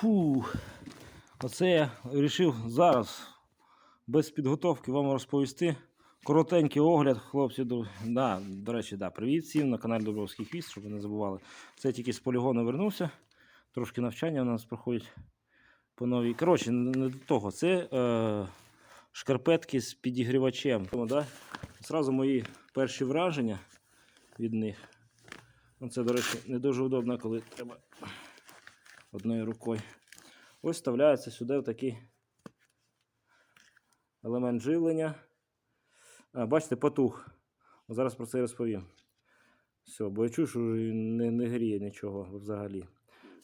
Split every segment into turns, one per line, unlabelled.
Фу. Оце я вирішив зараз без підготовки вам розповісти. Коротенький огляд, хлопці. До, да, до речі, да, привіт всім на каналі Добровський Хвіст, щоб ви не забували. Це тільки з полігону вернувся. Трошки навчання у нас проходять по новій. Коротше, не до того. Це е, шкарпетки з підігрівачем. Тому, да, Зразу мої перші враження від них. Ну, Це, до речі, не дуже удобно, коли треба одною рукою. Ось вставляється сюди такий елемент живлення. А, бачите, потух. Зараз про це і розповім. Все, бо я чую, що не, не гріє нічого взагалі.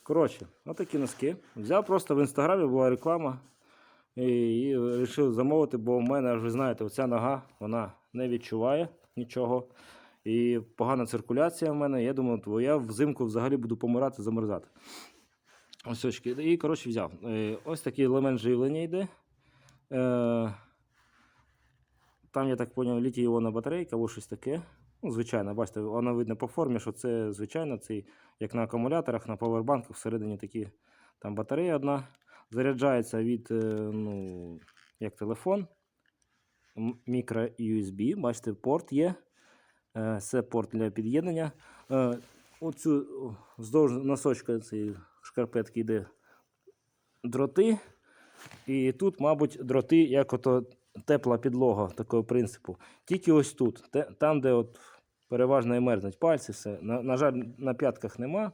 Коротше, отакі носки. Взяв просто в інстаграмі була реклама. І, і вирішив замовити, бо в мене, ви знаєте, оця нога вона не відчуває нічого. І погана циркуляція в мене. Я думаю, я взимку взагалі буду помирати, замерзати. Ось. І, коротше, взяв. Е, Ось такий елемент живлення йде. Е, Там, я так зрозумів, літій-іонна батарейка або щось таке. Ну, звичайно, бачите, вона видно по формі, що це звичайно, це як на акумуляторах, на павербанках всередині такі там батарея одна. Заряджається від, е, ну, як телефон, мікро USB. Бачите, порт є. Це порт для під'єднання. Оцю вздовж носочка цієї шкарпетки йде дроти. І тут, мабуть, дроти, як ото тепла підлога такого принципу. Тільки ось тут, там, де от переважно і мерзнуть пальці, все. На, на жаль, на п'ятках нема.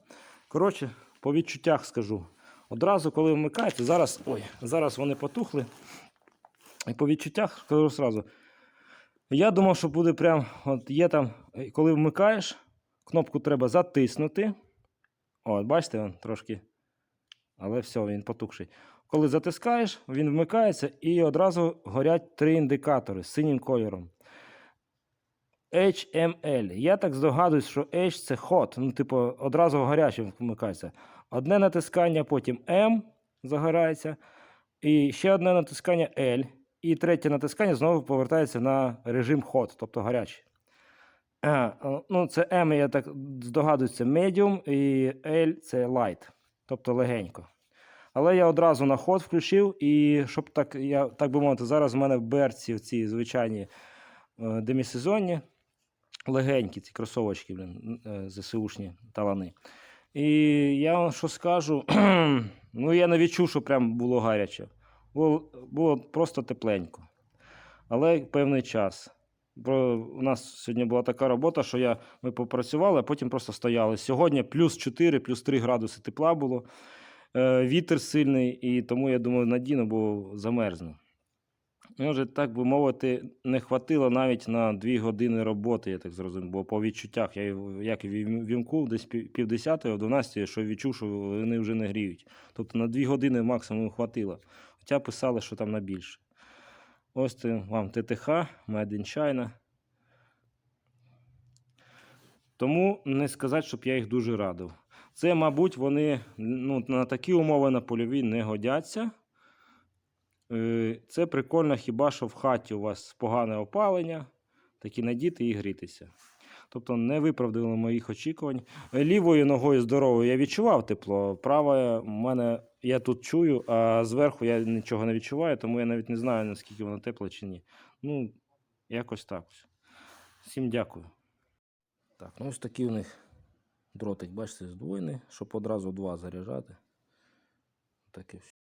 Коротше, по відчуттях скажу. Одразу, коли вмикаєте, зараз, ой, зараз вони потухли. І по відчуттях скажу одразу. Я думав, що буде прям, от є там, коли вмикаєш, кнопку треба затиснути. О, бачите, він трошки. Але все, він потухший. Коли затискаєш, він вмикається і одразу горять три індикатори з синім кольором. HML. Я так здогадуюсь, що H це hot. Ну, типу, одразу гарячим вмикається. Одне натискання, потім M загорається. І ще одне натискання L. І третє натискання знову повертається на режим hot, тобто гарячий. А, ну, це M, я так здогадуюсь, це medium, і L це light, тобто легенько. Але я одразу на ход включив, і щоб так, я, так би мовити, зараз в мене в берці ці звичайні е, демісезонні, легенькі ці кросовочки, блін, е, ЗСУшні талани. І я вам що скажу, ну я не відчув, що прям було гаряче. Було, було просто тепленько. Але певний час. Бо у нас сьогодні була така робота, що я, ми попрацювали, а потім просто стояли. Сьогодні плюс 4, плюс 3 градуси тепла було. Е, вітер сильний, і тому я думаю, надійно, бо замерзну. Може, так би мовити, не хватило навіть на 2 години роботи, я так зрозумів, бо по відчуттях я як вім- вімкнув десь пів- півдесятої, о 12, що відчув, що вони вже не гріють. Тобто на 2 години максимум хватило. Хоча писали, що там на більше. Ось вам ТТХ, Made in China. Тому не сказати, щоб я їх дуже радив. Це, мабуть, вони ну, на такі умови на польові не годяться. Е, Це прикольно хіба що в хаті у вас погане опалення, такі надіти і грітися. Тобто не виправдали моїх очікувань. Лівою ногою здоровою я відчував тепло. Правою в мене я тут чую, а зверху я нічого не відчуваю, тому я навіть не знаю, наскільки воно тепло чи ні. Ну, якось так. ось. Всім дякую. Так, ну ось такий у них дротик, бачите, здвоєний, щоб одразу два заряджати. Таке все.